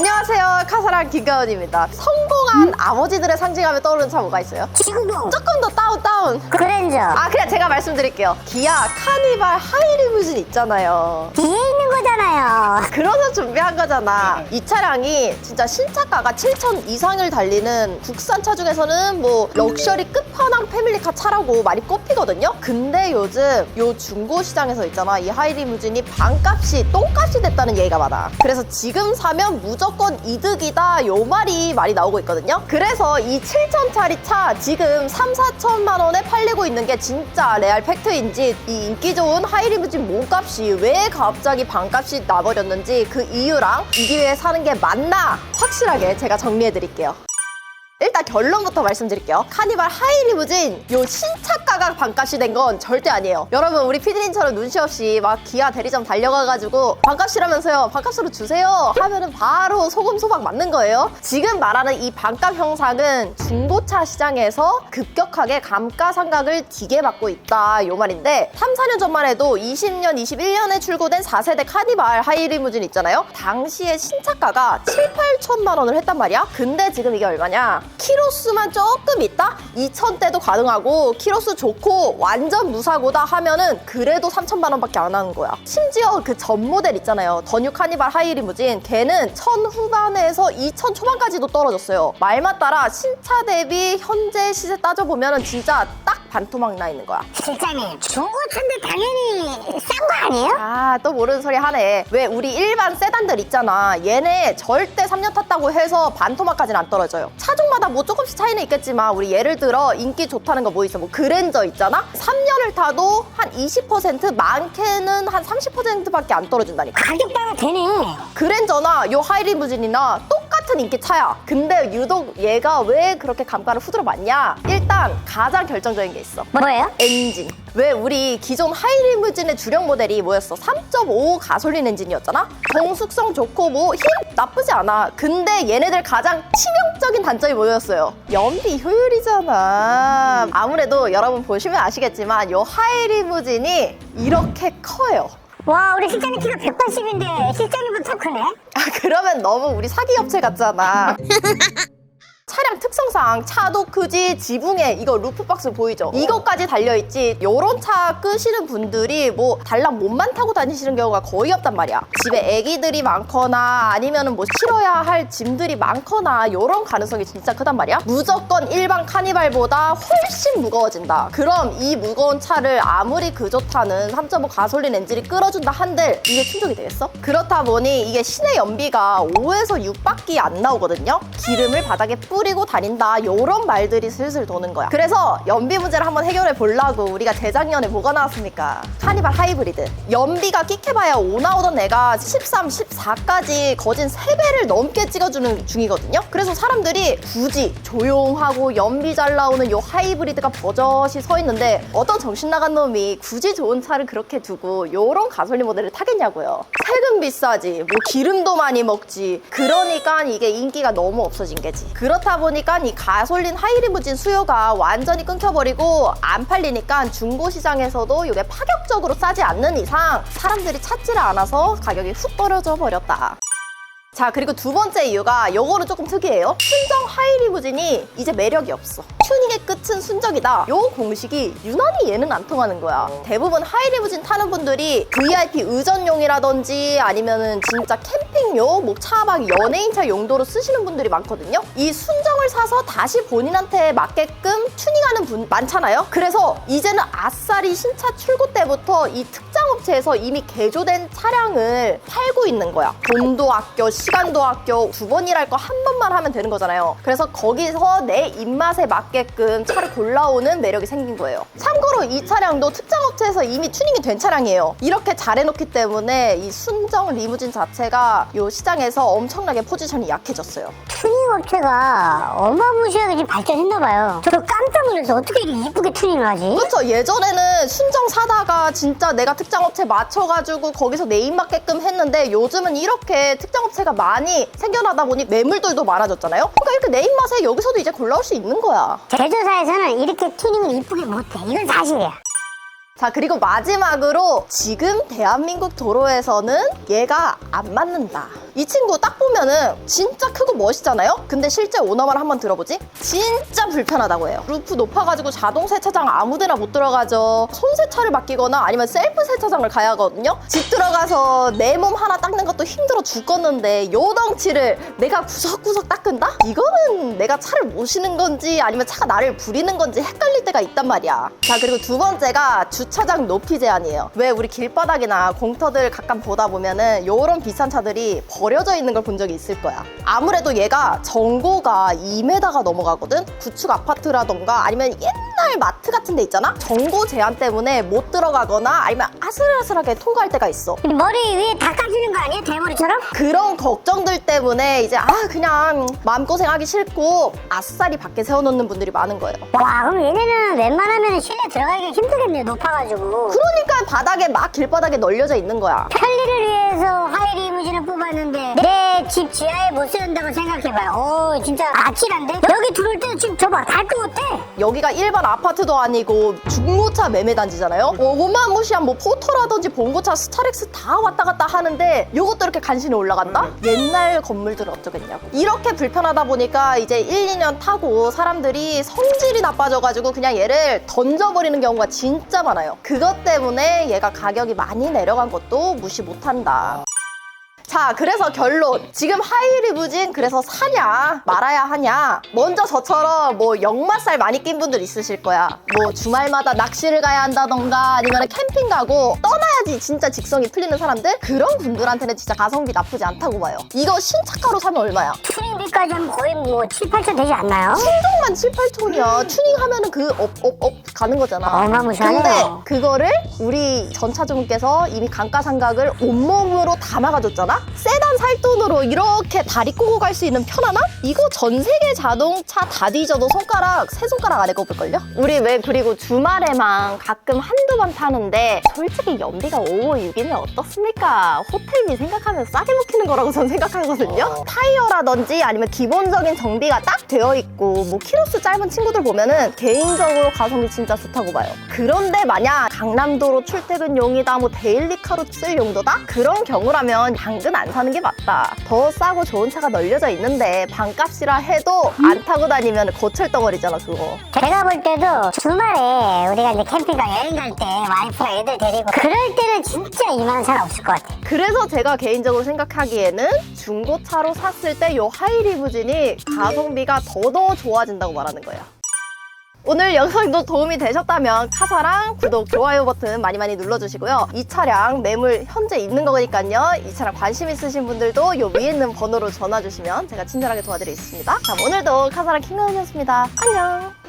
안녕하세요. 카사랑 김가은입니다. 성공한 아버지들의 상징하면 떠오르는 차 뭐가 있어요? 지구봉 조금 더 다운 다운. 그랜저 아 그냥 제가 말씀드릴게요. 기아 카니발 하이리무진 있잖아요. 뒤에 있는 거잖아요 그래서 준비한 거잖아. 이 차량이 진짜 신차가가 7천 이상을 달리는 국산 차 중에서는 뭐 럭셔리 끝판왕 패밀리카 차라고 많이 꼽히거든요. 근데 요즘 요 중고 시장에서 있잖아. 이 하이리무진이 반값이 똥값이 됐다는 얘기가 많아. 그래서 지금 사면 무조건 이득 이다. 요 말이 많이 나오고 있거든요. 그래서 이 7천짜리 차 지금 3, 4천만 원에 팔리고 있는 게 진짜 레알 팩트인지 이 인기 좋은 하이리무진 몸값이 왜 갑자기 반값이 나버렸는지 그 이유랑 이 기회에 사는 게 맞나 확실하게 제가 정리해 드릴게요. 일단 결론부터 말씀드릴게요. 카니발 하이리무진 요 신차가가 반값이 된 건 절대 아니에요. 여러분 우리 피디님처럼 눈치 없이 막 기아 대리점 달려가가지고 반값이라면서요. 반값으로 주세요. 하면은 바로 소금 소박 맞는 거예요. 지금 말하는 이 반값 형상은 중고차 시장에서 급격하게 감가상각을 디게 받고 있다 요 말인데 3, 4년 전만 해도 20년, 21년에 출고된 4세대 카니발 하이리무진 있잖아요. 당시에 신차가가 7, 8천만 원을 했단 말이야. 근데 지금 이게 얼마냐? 키로수만 조금 있다? 2천대도 가능하고 키로수 좋고 완전 무사고다 하면은 그래도 3천만 원밖에 안 하는 거야. 심지어 그 전 모델 있잖아요. 더뉴 카니발 하이 리무진 걔는 천 후반에서 2천 초반까지도 떨어졌어요. 말 맞따라 신차 대비 현재 시세 따져보면은 진짜 딱 반토막 나 있는 거야. 실장님 중고차인데 당연히 싼 거 아니에요? 아, 또 모르는 소리 하네. 왜 우리 일반 세단들 있잖아. 얘네 절대 3년 탔다고 해서 반토막까지는 안 떨어져요. 차 종마다 뭐 조금씩 차이는 있겠지만 우리 예를 들어 인기 좋다는 거 뭐 있어? 뭐 그랜저 있잖아? 3년을 타도 한 20% 많게는 한 30%밖에 안 떨어진다니까. 가격 따라 되네 그랜저나 요 하이리무진이나 똑같 은 인기 차야. 근데 유독 얘가 왜 그렇게 감가를 후드로 맞냐? 일단 가장 결정적인 게 있어. 뭐예요? 엔진. 왜 우리 기존 하이리무진의 주력 모델이 뭐였어? 3.5 가솔린 엔진이었잖아? 정숙성 좋고 뭐 힘 나쁘지 않아. 근데 얘네들 가장 치명적인 단점이 뭐였어요? 연비 효율이잖아. 아무래도 여러분 보시면 아시겠지만 요 하이리무진이 이렇게 커요. 와 우리 실장님 키가 180인데 실장님보다 더 크네 아 그러면 너무 우리 사기 업체 같잖아. 차량 특성상 차도 크지 지붕에 이거 루프박스 보이죠? 이것까지 달려있지 요런 차 끄시는 분들이 뭐 달랑 몸만 타고 다니시는 경우가 거의 없단 말이야 집에 애기들이 많거나 아니면은 뭐 실어야 할 짐들이 많거나 요런 가능성이 진짜 크단 말이야 무조건 일반 카니발보다 훨씬 무거워진다 그럼 이 무거운 차를 아무리 그저 타는 3.5 가솔린 엔진이 끌어준다 한들 이게 충족이 되겠어? 그렇다 보니 이게 시내 연비가 5에서 6밖에 안 나오거든요 기름을 바닥에 뿌 리고 다닌다. 요런 말들이 슬슬 도는 거야. 그래서 연비 문제를 한번 해결해 보려고 우리가 재작년에 뭐가 나왔습니까? 카니발 하이브리드. 연비가 끽해봐야 5 나오던 애가 13, 14까지 거진 3배를 넘게 찍어주는 중이거든요. 그래서 사람들이 굳이 조용하고 연비 잘 나오는 요 하이브리드가 버젓이 서 있는데 어떤 정신 나간 놈이 굳이 좋은 차를 그렇게 두고 요런 가솔린 모델을 타겠냐고요 세금 비싸지. 뭐 기름도 많이 먹지. 그러니까 이게 인기가 너무 없어진 게지. 그렇다 보니까 이 가솔린 하이리무진 수요가 완전히 끊겨버리고 안 팔리니까 중고 시장에서도 이게 파격적으로 싸지 않는 이상 사람들이 찾지를 않아서 가격이 훅 떨어져 버렸다. 자 그리고 두 번째 이유가 요거는 조금 특이해요. 순정 하이리무진이 이제 매력이 없어 튜닝의 끝은 순정이다. 요 공식이 유난히 얘는 안 통하는 거야. 대부분 하이리무진 타는 분들이 VIP 의전용이라든지 아니면은 진짜 캠핑용 뭐 차박 연예인차 용도로 쓰시는 분들이 많거든요. 이 순정을 사서 다시 본인한테 맞게끔 튜닝하는 분 많잖아요. 그래서 이제는 아싸리 신차 출고 때부터 이 특장 업체에서 이미 개조된 차량을 팔고 있는 거야. 돈도 아껴 시간도 아껴 두 번 일할 거 한 번만 하면 되는 거잖아요. 그래서 거기서 내 입맛에 맞 게끔 차를 골라오는 매력이 생긴 거예요. 참고로 이 차량도 특장 업체에서 이미 튜닝이 된 차량이에요. 이렇게 잘 해놓기 때문에 이 순정 리무진 자체가 이 시장에서 엄청나게 포지션이 약해졌어요. 튜닝 업체가 어마무시하게 지금 발전했나봐요 저 깜짝 놀랐어 어떻게 이렇게 이쁘게 튜닝을 하지? 그렇죠. 예전에는 순정 사다가 진짜 내가 특장 업체 맞춰가지고 거기서 내 입 맞게끔 했는데 요즘은 이렇게 특장 업체가 많이 생겨나다 보니 매물들도 많아졌잖아요. 그러니까 이렇게 내 입맛에 여기서도 이제 골라올 수 있는 거야. 제조사에서는 이렇게 튜닝을 이쁘게 못해. 이건 사실이야 자, 그리고 마지막으로 지금 대한민국 도로에서는 얘가 안 맞는다. 이 친구 딱 보면은 진짜 크고 멋있잖아요? 근데 실제 오너말 한번 들어보지? 진짜 불편하다고 해요. 루프 높아가지고 자동 세차장 아무데나 못 들어가죠. 손 세차를 맡기거나 아니면 셀프 세차장을 가야 하거든요. 집 들어가서 내 몸 하나 닦는 것도 힘들어 죽겠는데 요 덩치를 내가 구석구석 닦은다? 이거는 내가 차를 모시는 건지 아니면 차가 나를 부리는 건지 헷갈릴 때가 있단 말이야. 자 그리고 두 번째가 주 차장 높이 제한이에요. 왜 우리 길바닥이나 공터들 가끔 보다 보면은 요런 비싼 차들이 버려져 있는 걸 본 적이 있을 거야. 아무래도 얘가 정고가 2m가 넘어가거든? 구축 아파트라던가 아니면 옛날 마트 같은 데 있잖아? 정고 제한 때문에 못 들어가거나 아니면 아슬아슬하게 통과할 때가 있어. 머리 위에 다 까지는 거 아니에요? 대머리처럼? 그런 걱정들 때문에 이제 아 그냥 마음고생하기 싫고 아싸리 밖에 세워놓는 분들이 많은 거예요. 와 그럼 얘네는 웬만하면 실내 들어가기가 힘들겠네요 높아가 지고 그러니까 바닥에 막 길바닥에 널려져 있는 거야. 편리를 위해서 하이 리무진을 뽑았는데 내 집 지하에 못 세운다고 생각해봐요 오 진짜 아찔한데? 여기 들어올 때 지금 저봐 달것 같아 여기가 일반 아파트도 아니고 중고차 매매 단지잖아요. 어, 오만무시한 뭐 포터라든지 봉고차 스타렉스 다 왔다 갔다 하는데 요것도 이렇게 간신히 올라간다? 옛날 건물들은 어쩌겠냐고. 이렇게 불편하다 보니까 이제 1, 2년 타고 사람들이 성질이 나빠져가지고 그냥 얘를 던져버리는 경우가 진짜 많아요. 그것 때문에 얘가 가격이 많이 내려간 것도 무시 못한다. 자, 그래서 결론. 지금 하이리무진 그래서 사냐, 말아야 하냐. 먼저 저처럼 뭐 역마살 많이 낀 분들 있으실 거야. 뭐 주말마다 낚시를 가야 한다던가 아니면 캠핑 가고 떠나 야지 진짜 직성이 풀리는 사람들? 그런 분들한테는 진짜 가성비 나쁘지 않다고 봐요. 이거 신차가로 사면 얼마야? 튜닝비까지 하면 거의 뭐 7, 8천 되지 않나요? 신종만 7, 8톤이야. 튜닝하면은 그 업, 업, 업 가는 거잖아. 어마무시하네요. 근데 그거를 우리 전차주분께서 이미 감가상각을 온몸으로 다 막아줬잖아? 세단 살 돈으로 이렇게 다리 꼬고 갈 수 있는 편안함? 이거 전 세계 자동차 다 뒤져도 손가락, 세 손가락 안에 꼽을걸요? 우리 왜 그리고 주말에만 가끔 한두 번 타는데 솔직히 연비 가 5, 6이면 어떻습니까? 호텔비 생각하면 싸게 먹히는 거라고 전 생각하거든요? 타이어라든지 아니면 기본적인 정비가 딱 되어 있고 뭐 키로수 짧은 친구들 보면은 개인적으로 가성비 진짜 좋다고 봐요. 그런데 만약 강남도로 출퇴근용이다 뭐 데일리카로 쓸 용도다? 그런 경우라면 당근 안 사는 게 맞다. 더 싸고 좋은 차가 널려져 있는데 반값이라 해도 안 타고 다니면 고철 덩어리잖아 그거. 제가 볼 때도 주말에 우리가 이제 캠핑가 여행 갈 때 와이프가 애들 데리고 그럴 때는 진짜 이만한 차는 없을 것 같아 그래서 제가 개인적으로 생각하기에는 중고차로 샀을 때 요 하이 리무진이 가성비가 더더 좋아진다고 말하는 거예요. 오늘 영상도 도움이 되셨다면 카사랑 구독, 좋아요 버튼 많이 많이 눌러주시고요. 이 차량 매물 현재 있는 거니까요. 이 차량 관심 있으신 분들도 요 위에 있는 번호로 전화 주시면 제가 친절하게 도와드리겠습니다. 자, 오늘도 카사랑 킹가운이었습니다. 안녕!